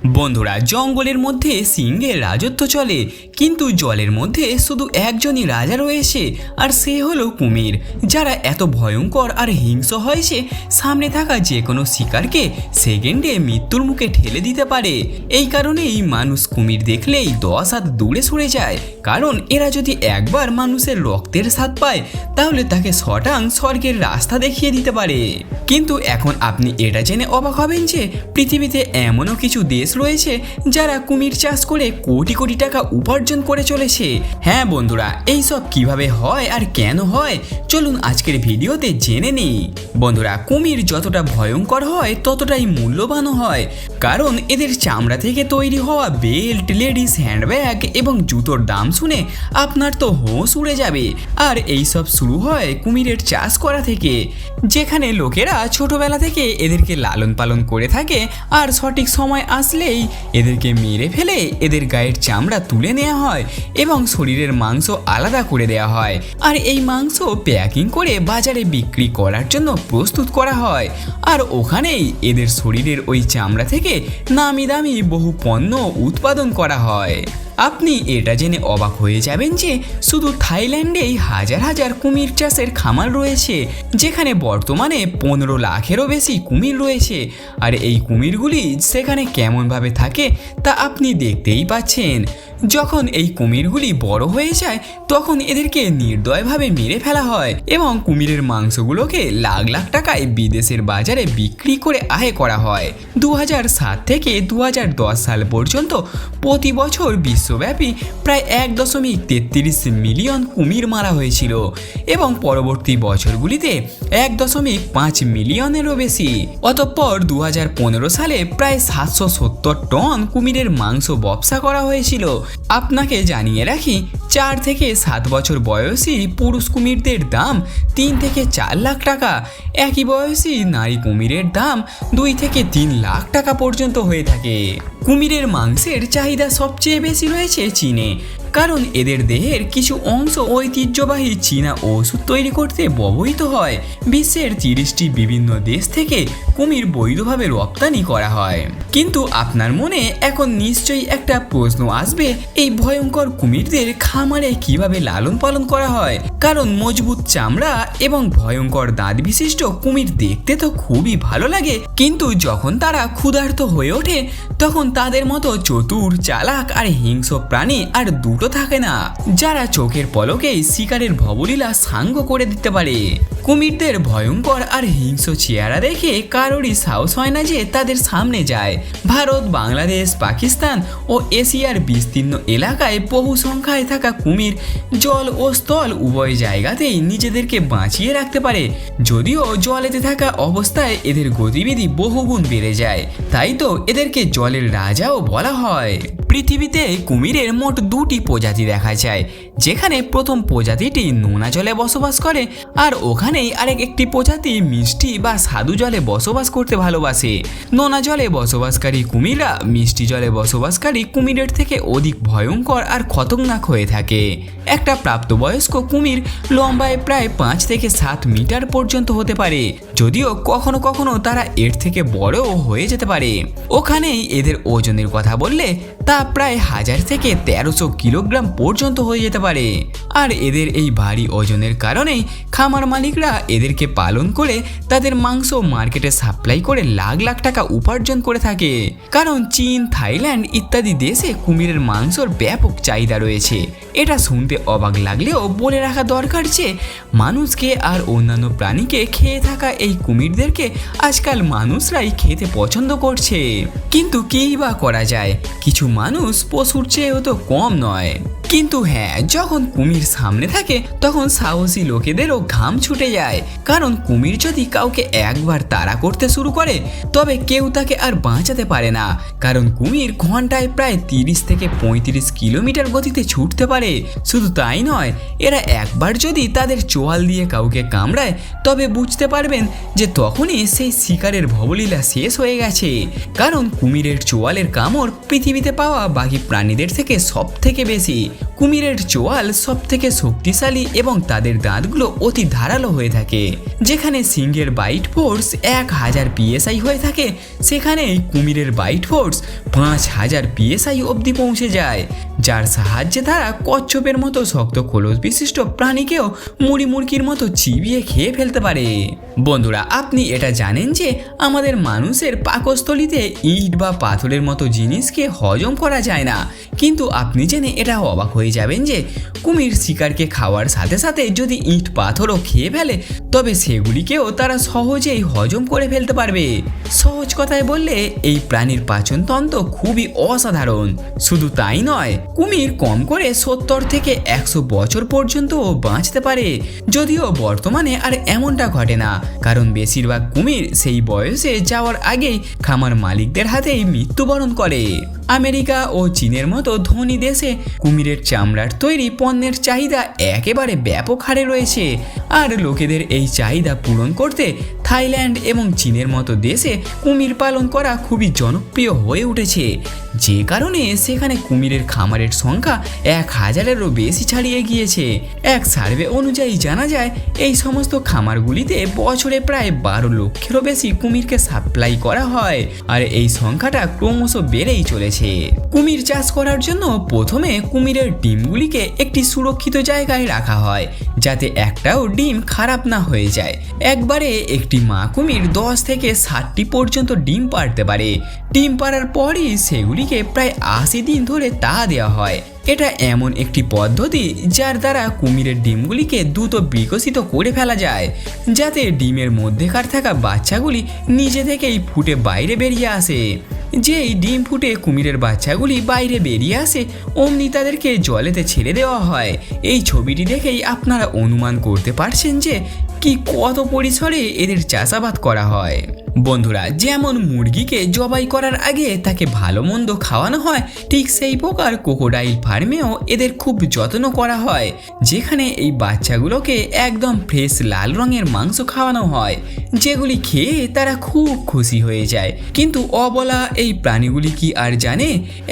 বন্ধুরা, জঙ্গলের মধ্যে সিংহের রাজত্ব চলে, কিন্তু জলের মধ্যে শুধু একজনই রাজা রয়েছে, আর সে হলো কুমির, যারা এত ভয়ঙ্কর আর হিংস্র হয়েছে সামনে থাকা যে কোনো শিকারকে সেকেন্ডে মৃত্যুর মুখে ঠেলে দিতে পারে। এই কারণেই মানুষ কুমির দেখলেই দশ হাত দূরে সরে যায়, কারণ এরা যদি একবার মানুষের রক্তের স্বাদ পায়, তাহলে তাকে শটাং স্বর্গের রাস্তা দেখিয়ে দিতে পারে। কিন্তু এখন আপনি এটা জেনে অবাক হবেন যে পৃথিবীতে এমনও কিছু দেশ রয়েছে যারা কুমির চাষ করে কোটি কোটি টাকা উপার্জন করে চলেছে। হ্যাঁ বন্ধুরা, এই সব কীভাবে হয় আর কেন হয়, চলুন আজকের ভিডিওতে জেনে নিই। বন্ধুরা, কুমির যতটা ভয়ঙ্কর হয়, ততটাই মূল্যবানও হয়। কারণ এদের চামড়া থেকে তৈরি হওয়া বেল্ট, লেডিস হ্যান্ডব্যাগ এবং জুতোর দাম শুনে আপনার তো হোঁশ উড়ে যাবে। আর এই সব শুরু হয় কুমিরের চাষ করা থেকে, যেখানে লোকেরা ছোটবেলা থেকে এদেরকে লালন পালন করে থাকে আর সঠিক সময় আসলেই এদেরকে মেরে ফেলে এদের গায়ের চামড়া তুলে নেওয়া হয় এবং শরীরের মাংস আলাদা করে দেওয়া হয়। আর এই মাংস প্যাকিং করে বাজারে বিক্রি করার জন্য প্রস্তুত করা হয়। আর ওখানেই এদের শরীরের ওই চামড়া থেকে নামি দামি বহু পণ্য উৎপাদন করা হয়। আপনি এটা জেনে অবাক হয়ে যাবেন যে শুধু থাইল্যান্ডেই হাজার হাজার কুমির চাষের খামার রয়েছে, যেখানে বর্তমানে পনেরো লাখেরও বেশি কুমির রয়েছে। আর এই কুমিরগুলি সেখানে কেমনভাবে থাকে তা আপনি দেখতেই পাচ্ছেন। যখন এই কুমিরগুলি বড় হয়ে যায়, তখন এদেরকে নির্দয়ভাবে মেরে ফেলা হয় এবং কুমিরের মাংসগুলোকে লাখ লাখ টাকায় বিদেশের বাজারে বিক্রি করে আয় করা হয়। দু থেকে দু হাজার দশ সাল পর্যন্ত প্রতি বছর বিশ্বব্যাপী প্রায় এক দশমিক তেত্রিশ মিলিয়ন কুমির মারা হয়েছিল এবং পরবর্তী বছরগুলিতে এক দশমিক পাঁচ মিলিয়নেরও বেশি। অতঃপর দু হাজার পনেরো সালে প্রায় সাতশো সত্তর টন কুমিরের মাংস ব্যবসা করা হয়েছিল। আপনাকে জানিয়ে রাখি, চার থেকে সাত বছর বয়সী পুরুষ কুমিরদের দাম তিন থেকে চার লাখ টাকা। একই বয়সী নারী কুমিরের দাম দুই থেকে তিন লাখ টাকা পর্যন্ত হয়ে থাকে। কুমিরের মাংসের চাহিদা সবচেয়ে বেশি রয়েছে চীনে। কারণ এদের দেহের কিছু অংশ ঐতিহ্যবাহী চীনা ওষুধ তৈরি করতে ব্যবহৃত হয়। বিশ্বের তিরিশটি বিভিন্ন দেশ থেকে কুমির বৈধভাবে রপ্তানি করা হয়। কিন্তু আপনার মনে এখন নিশ্চয়ই একটা প্রশ্ন আসবে, এই ভয়ঙ্কর কুমিরদের খামারে কীভাবে লালন পালন করা হয়? কারণ মজবুত চামড়া এবং ভয়ঙ্কর দাঁত বিশিষ্ট কুমির দেখতে তো খুবই ভালো লাগে, কিন্তু যখন তারা ক্ষুধার্ত হয়ে ওঠে, তখন তাদের মতো চতুর, চালাক আর হিংস্র প্রাণী আর দুটো থাকে না। যারা চোখের পলকেই শিকারের ভবলীলা সাঙ্গ করে দিতে পারে। কুমিরদের ভয়ঙ্কর আর হিংস্র চেহারা দেখে কারোরই সাহস হয় না যে তাদের সামনে যায়। ভারত, বাংলাদেশ, পাকিস্তান ও এশিয়ার বিস্তীর্ণ এলাকায় বহু সংখ্যায় থাকা কুমির জল ও স্থল উভয় জায়গাতেই নিজেদেরকে বাঁচিয়ে রাখতে পারে। যদিও জলেতে থাকা অবস্থায় এদের গতিবিধি বহুগুণ বেড়ে যায়। তাই তো এদেরকে জলের রাজাও বলা হয়। পৃথিবীতে কুমিরের মোট দুটি প্রজাতি দেখা যায়, যেখানে প্রথম প্রজাতিটি নোনা জলে বসবাস করে আর ওখানেই আরেক একটি প্রজাতি মিষ্টি বা স্বাদু জলে বসবাস করতে ভালোবাসে। নোনা জলে বসবাসকারী কুমিররা মিষ্টি জলে বসবাসকারী কুমিরের থেকে অধিক ভয়ঙ্কর আর খতরনাক হয়ে থাকে। একটা প্রাপ্তবয়স্ক কুমির লম্বায় প্রায় পাঁচ থেকে সাত মিটার পর্যন্ত হতে পারে, যদিও কখনো কখনো তারা এর থেকে বড়ও হয়ে যেতে পারে। ওখানেই এদের ওজনের কথা বললে তা প্রায় হাজার থেকে তেরোশো কিলোগ্রাম পর্যন্ত হয়ে যেতে পারে। আর এদের এই ভারী ওজনের কারণেই খামার মালিকরা এদেরকে পালন করে তাদের মাংস মার্কেটে সাপ্লাই করে লাখ লাখ টাকা উপার্জন করে থাকে। কারণ চীন, থাইল্যান্ড ইত্যাদি দেশে কুমিরের মাংসর ব্যাপক চাহিদা রয়েছে। এটা শুনতে অবাক লাগলেও বলে রাখা দরকার যে, মানুষকে আর অন্যান্য প্রাণীকে খেয়ে থাকা এই কুমিরদেরকে আজকাল মানুষরাই খেতে পছন্দ করছে। কিন্তু কী বা করা যায়? কিছু মানুষ পশুর চেয়েও তো কম নয়। কিন্তু হ্যাঁ যখন কুমির সামনে থাকে, তখন সাহসী লোকেদেরও ঘাম ছুটে যায়। কারণ কুমির যদি কাউকে একবার তাড়া করতে শুরু করে, তবে কেউ তাকে আর বাঁচাতে পারে না। কারণ কুমির ঘন্টায় প্রায় তিরিশ থেকে পঁয়ত্রিশ কিলোমিটার গতিতে ছুটতে পারে। শুধু তাই নয়, এরা একবার যদি তাদের চোয়াল দিয়ে কাউকে কামড়ায়, তবে বুঝতে পারবেন যে তখনই সেই শিকারের ভবলীলা শেষ হয়ে গেছে। কারণ কুমিরের চোয়ালের কামড় পৃথিবীতে পাওয়া বাকি প্রাণীদের থেকে সব থেকে বেশি। কুমিরের চোয়াল সব থেকে শক্তিশালী এবং তাদের দাঁতগুলো অতি ধারালো হয়ে থাকে। যেখানে সিংহের বাইট ফোর্স এক হাজার পিএসআই হয়ে থাকে, সেখানেই কুমিরের বাইট ফোর্স পাঁচ হাজার পিএসআই অবধি পৌঁছে যায়। যার সাহায্যে তারা কচ্ছপের মতো শক্ত খোলস বিশিষ্ট প্রাণীকেও মুড়ি মুরগির মতো চিবিয়ে খেয়ে ফেলতে পারে। বন্ধুরা, আপনি এটা জানেন যে আমাদের মানুষের পাকস্থলিতে ইট বা পাথরের মতো জিনিসকে হজম করা যায় না। কিন্তু আপনি জেনে এটা অবাক হয়ে যাবেন যে কুমির শিকারকে খাওয়ার সাথে সাথে যদি ইট পাথরও খেয়ে ফেলে, তবে সেগুলিকেও তারা সহজেই হজম করে ফেলতে পারবে। সহজ কথায় বললে, এই প্রাণীর পাচনতন্ত্র খুবই অসাধারণ। শুধু তাই নয় কুমির কম করে সত্তর থেকে একশো বছর পর্যন্ত বাঁচতে পারে। যদিও বর্তমানে আর এমনটা ঘটে না, কারণ বেশিরভাগ কুমির সেই বয়সে যাওয়ার আগেই খামার মালিকদের হাতেই মৃত্যুবরণ করে। আমেরিকা ও চীনের মতো ধনী দেশে কুমিরের চামড়ার তৈরি পণ্যের চাহিদা একেবারে ব্যাপক হারে রয়েছে। আর লোকেদের এই চাহিদা পূরণ করতে থাইল্যান্ড এবং চীনের মতো দেশে কুমির পালন করা খুবই জনপ্রিয় হয়ে উঠেছে। যে কারণে সেখানে কুমিরের খামারের সংখ্যা এক হাজারেরও বেশি ছাড়িয়ে গিয়েছে। এক সার্ভে অনুযায়ী জানা যায়, এই সমস্ত খামারগুলিতে বছরে প্রায় বারো লক্ষেরও বেশি কুমিরকে সাপ্লাই করা হয় আর এই সংখ্যাটা ক্রমশ বেড়েই চলেছে। কুমির চাষ করার জন্য প্রথমে কুমিরের ডিমগুলিকে একটি সুরক্ষিত জায়গায় রাখা হয় যাতে একটাও ডিম খারাপ না হয়ে যায়। একবারে একটি মা কুমির দশ থেকে ষাটটি পর্যন্ত ডিম পারতে পারে। ডিম পাড়ার পরই সেগুলিকে প্রায় আশি দিন ধরে তা দেওয়া হয়। এটা এমন একটি পদ্ধতি যার দ্বারা কুমিরের ডিমগুলিকে দ্রুত বিকশিত করে ফেলা যায়, যাতে ডিমের মধ্যেকার থাকা বাচ্চাগুলি নিজে থেকেই ফুটে বাইরে বেরিয়ে আসে। যেই ডিম ফুটে কুমিরের বাচ্চাগুলি বাইরে বেরিয়ে আসে, অমনি তাদেরকে জলেতে ছেড়ে দেওয়া হয়। এই ছবিটি দেখেই আপনারা অনুমান করতে পারছেন যে কি কত পরিসরে এদের চাষাবাদ করা হয়? বন্ধুরা, যেমন মুরগিকে জবাই করার আগে তাকে ভালো মন্দ খাওয়ানো হয়, ঠিক সেই প্রকার কোকোডাইল ফার্মেও এদের খুব যত্ন করা হয়, যেখানে এই বাচ্চাগুলোকে একদম ফ্রেশ লাল রঙের মাংস খাওয়ানো হয়, যেগুলি খেয়ে তারা খুব খুশি হয়ে যায়। কিন্তু অবলা এই প্রাণীগুলি কি আর জানে?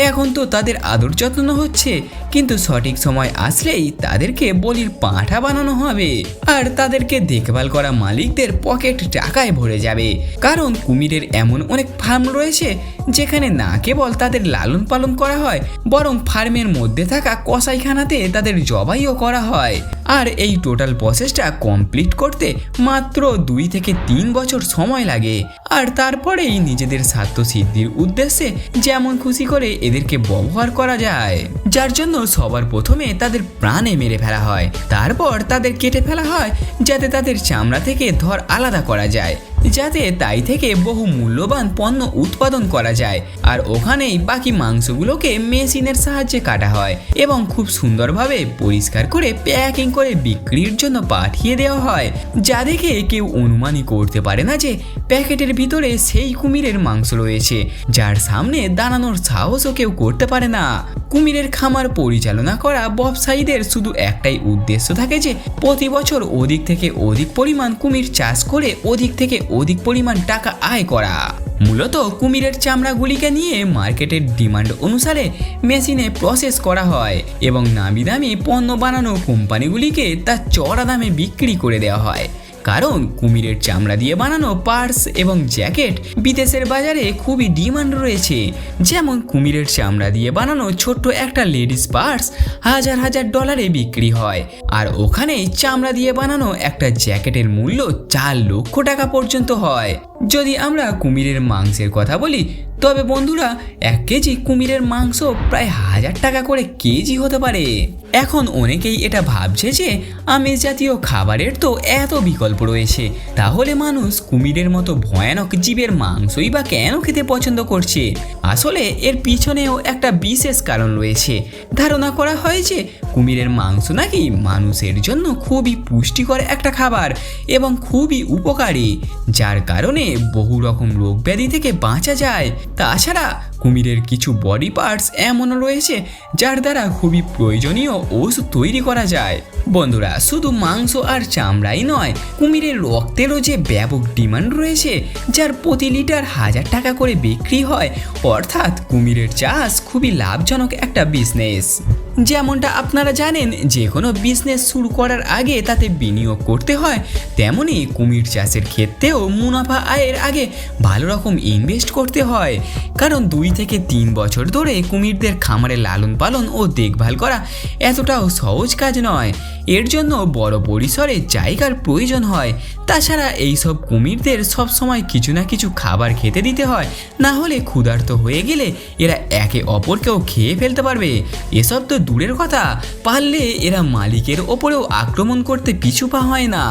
এখন তো তাদের আদর যত্ন হচ্ছে, কিন্তু সঠিক সময় আসলেই তাদেরকে বলির পাঁঠা বানানো হবে, আর তাদেরকে দেখভাল করা মালিকদের পকেট টাকায় ভরে যাবে। কারণ কুমিরের এমন অনেক ফার্ম রয়েছে যেখানে না কেবল তাদের লালন পালন করা হয়, বরং ফার্মের মধ্যে থাকা কসাইখানাতে তাদের জবাইও করা হয়। আর এই টোটাল প্রসেসটা কমপ্লিট করতে মাত্র দুই থেকে তিন বছর সময় লাগে। আর তারপরেই নিজেদের স্বার্থ সিদ্ধির উদ্দেশ্যে যেমন খুশি করে এদেরকে ব্যবহার করা যায়। যার জন্য সবার প্রথমে তাদের প্রাণে মেরে ফেলা হয়। তারপর তাদের কেটে ফেলা হয়, যাতে তাদের চামড়া থেকে ধর আলাদা করা যায়। যাতে তাই থেকে বহু মূল্যবান পণ্য উৎপাদন করা যায়। আর ওখানেই বাকি মাংসগুলোকে মেশিনের সাহায্যে কাটা হয় এবং খুব সুন্দরভাবে পরিষ্কার করে প্যাকিং করে বিক্রির জন্য পাঠিয়ে দেওয়া হয়। যা দেখে কেউ অনুমানই করতে পারে না যে প্যাকেটের ভিতরে সেই কুমিরের মাংস রয়েছে, যার সামনে দাঁড়ানোর সাহসও কেউ করতে পারে না। কুমিরের খামার পরিচালনা করা ব্যবসায়ীদের শুধু একটাই উদ্দেশ্য থাকে যে প্রতি বছর অধিক থেকে অধিক পরিমাণ কুমির চাষ করে অধিক থেকে অধিক পরিমাণ টাকা আয় করা। মূলত কুমিরের চামড়াগুলিকে নিয়ে মার্কেটের ডিমান্ড অনুসারে মেশিনে প্রসেস করা হয় এবং নামি দামি পণ্য বানানো কোম্পানিগুলিকে তা চড়া দামে বিক্রি করে দেওয়া হয়। কারণ কুমিরের চামড়া দিয়ে বানানো পার্স এবং জ্যাকেট বিদেশের বাজারে খুবই ডিমান্ড রয়েছে। যেমন কুমিরের চামড়া দিয়ে বানানো ছোট্ট একটা লেডিস পার্স হাজার হাজার ডলারে বিক্রি হয়। আর ওখানে চামড়া দিয়ে বানানো একটা জ্যাকেটের মূল্য চার লক্ষ টাকা পর্যন্ত হয়। যদি আমরা কুমিরের মাংসের কথা বলি, তবে বন্ধুরা, এক কেজি কুমিরের মাংস প্রায় হাজার টাকা করে কেজি হতে পারে। এখন অনেকেই এটা ভাবছে যে আমিষ জাতীয় খাবারের তো এত বিকল্প রয়েছে, তাহলে মানুষ কুমিরের মতো ভয়ানক জীবের মাংসই বা কেন খেতে পছন্দ করছে? আসলে এর পিছনেও একটা বিশেষ কারণ রয়েছে। ধারণা করা হয় যে, কুমিরের মাংস নাকি মানুষের জন্য খুবই পুষ্টিকর একটা খাবার এবং খুবই উপকারী, যার কারণে বহু রকম রোগ ব্যাধি থেকে বাঁচা যায়। তাছাড়া কুমিরের কিছু বডি পার্টস এমনও রয়েছে, যার দ্বারা খুবই প্রয়োজনীয় ওষুধ তৈরি করা যায়। বন্ধুরা, শুধু মাংস আর চামড়াই নয়, কুমিরের রক্তেরও যে ব্যাপক ডিমান্ড রয়েছে, যার প্রতি লিটার হাজার টাকা করে বিক্রি হয়, অর্থাৎ কুমিরের চাষ খুবই লাভজনক একটা বিজনেস যেমনটা আপনারা জানেন যে কোনো বিজনেস শুরু করার আগে তাতে বিনিয়োগ করতে হয়, তেমনি কুমির চাষের ক্ষেত্রেও মুনাফা আয়ের আগে ভালো রকম ইনভেস্ট করতে হয়। কারণ দুই থেকে তিন বছর ধরে কুমিরদের খামারে লালন পালন ও দেখভাল করা এতটাও সহজ কাজ নয়। এর জন্য বড় পরিসরে জায়গার প্রয়োজন হয়। তাছাড়া এইসব কুমিরদের সবসময় কিছু না কিছু খাবার খেতে দিতে হয়। না হলে ক্ষুধার্ত হয়ে গেলে এরা একে অপরকেও খেয়ে ফেলতে পারবে। এসব তো দূরের কথা, পারলে এরা মালিকের ওপরেও আক্রমণ করতে পিছু পা হয় না।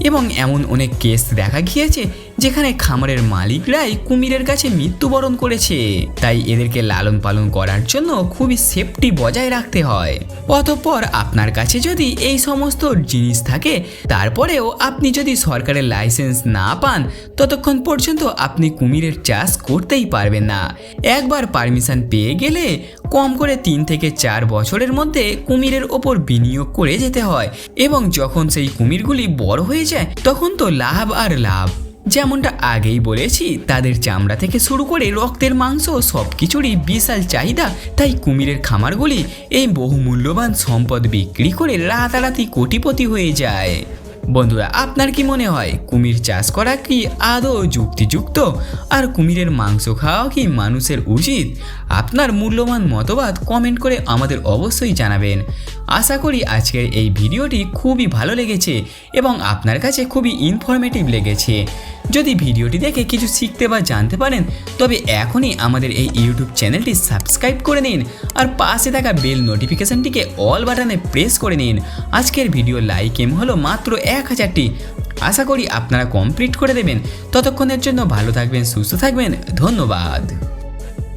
এবং এমন অনেক কেস দেখা গিয়েছে যেখানে খামারের মালিকরাই কুমিরের কাছে মৃত্যুবরণ করেছে। তাই এদেরকে লালন পালন করার জন্য খুবই সেফটি বজায় রাখতে হয়। অতঃপর আপনার কাছে যদি এই সমস্ত জিনিস থাকে, তারপরেও আপনি যদি সরকারের লাইসেন্স না পান, ততক্ষণ পর্যন্ত আপনি কুমিরের চাষ করতেই পারবেন না। একবার পারমিশন পেয়ে গেলে কম করে তিন থেকে চার বছরের মধ্যে কুমিরের ওপর বিনিয়োগ করে যেতে হয় এবং যখন সেই কুমিরগুলি বড় হয়ে যায়, তখন তো লাভ আর লাভ। যেমনটা আগেই বলেছি, তাদের চামড়া থেকে শুরু করে রক্তের মাংস সব কিছুরই বিশাল চাহিদা। তাই কুমিরের খামারগুলি এই বহুমূল্যবান সম্পদ বিক্রি করে রাতারাতি কোটিপতি হয়ে যায়। বন্ধুরা, আপনার কি মনে হয়, কুমির চাষ করা কি আদৌ যুক্তিযুক্ত? আর কুমিরের মাংস খাওয়া কি মানুষের উচিত? আপনার মূল্যবান মতবাদ কমেন্ট করে আমাদের অবশ্যই জানাবেন। আশা করি আজকের এই ভিডিওটি খুবই ভালো লেগেছে এবং আপনার কাছে খুবই ইনফরমেটিভ লেগেছে। যদি ভিডিওটি দেখে কিছু শিখতে বা জানতে পারেন, তবে এখনই আমাদের এই ইউটিউব চ্যানেলটি সাবস্ক্রাইব করে নিন আর পাশে থাকা বেল নোটিফিকেশনটিকে অল বাটনে প্রেস করে নিন। আজকের ভিডিও লাইক এম হলো মাত্র এক হাজারটি। আশা করি আপনারা কমপ্লিট করে দেবেন। ততক্ষণের জন্য ভালো থাকবেন, সুস্থ থাকবেন। ধন্যবাদ।